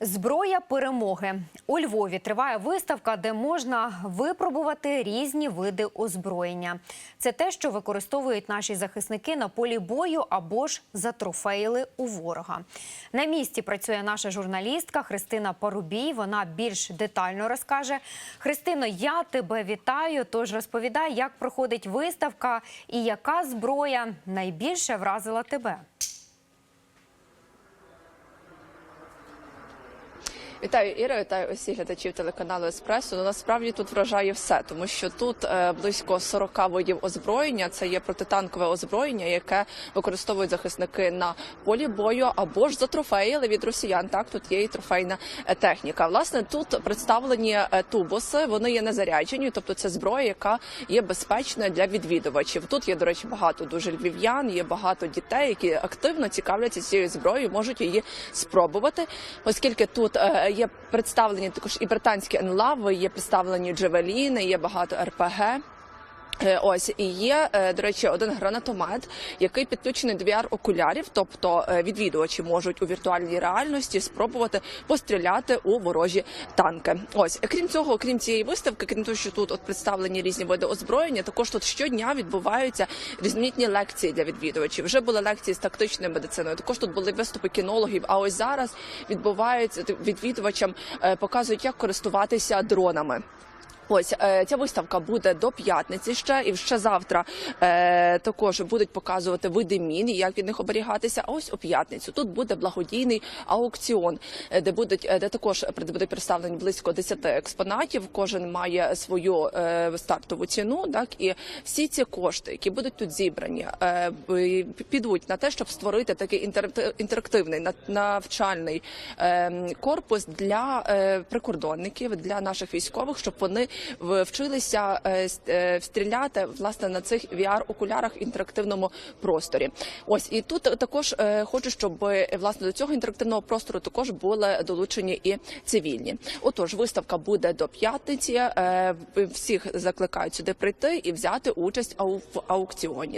Зброя перемоги у Львові триває виставка, де можна випробувати різні види озброєння. Це те, що використовують наші захисники на полі бою або ж затрофеїли у ворога. На місці працює наша журналістка Христина Парубій. Вона більш детально розкаже. Христино, я тебе вітаю. Тож розповідай, як проходить виставка і яка зброя найбільше вразила тебе. Вітаю Іра, вітаю усіх глядачів телеканалу Еспресо. Ну, насправді тут вражає все, тому що тут е, близько 40 видів озброєння. Це є протитанкове озброєння, яке використовують захисники на полі бою або ж за трофеїли від росіян. Так тут є і трофейна е, техніка. Власне, тут представлені е, тубуси. Вони є незаряджені, тобто це зброя, яка є безпечною для відвідувачів. Тут є, до речі, багато дуже львів'ян, є багато дітей, які активно цікавляться цією зброєю, можуть її спробувати, оскільки тут є представлені також і британські енлави, є представлені джевеліни, є багато РПГ. Е, Ось і є, е, до речі, один гранатомет, який підключений до VR-окулярів, тобто е, відвідувачі можуть у віртуальній реальності спробувати постріляти у ворожі танки. Ось крім цього, крім цієї виставки, крім того, що тут от представлені різні види озброєння, також тут щодня відбуваються різноманітні лекції для відвідувачів. Вже були лекції з тактичною медициною. Також тут були виступи кінологів. А ось зараз відбуваються відвідувачам, показують, як користуватися дронами. Ось е, ця виставка буде до п'ятниці ще, і ще завтра е, також будуть показувати види мін, як від них оберігатися. А ось у п'ятницю тут буде благодійний аукціон, е, де будуть е, де також будуть представлені близько 10 експонатів. Кожен має свою е, стартову ціну. Так і всі ці кошти, які будуть тут зібрані, е, підуть на те, щоб створити такий інтеракти- інтерактивний на- навчальний е, корпус для е, прикордонників, для наших військових, щоб вони вчилися е, е, стріляти власне на цих VR-окулярах в інтерактивному просторі. Ось і тут також е, хочу, щоб власне до цього інтерактивного простору також були долучені і цивільні. Отож, виставка буде до п'ятниці. Всіх закликають сюди прийти і взяти участь в аукціоні.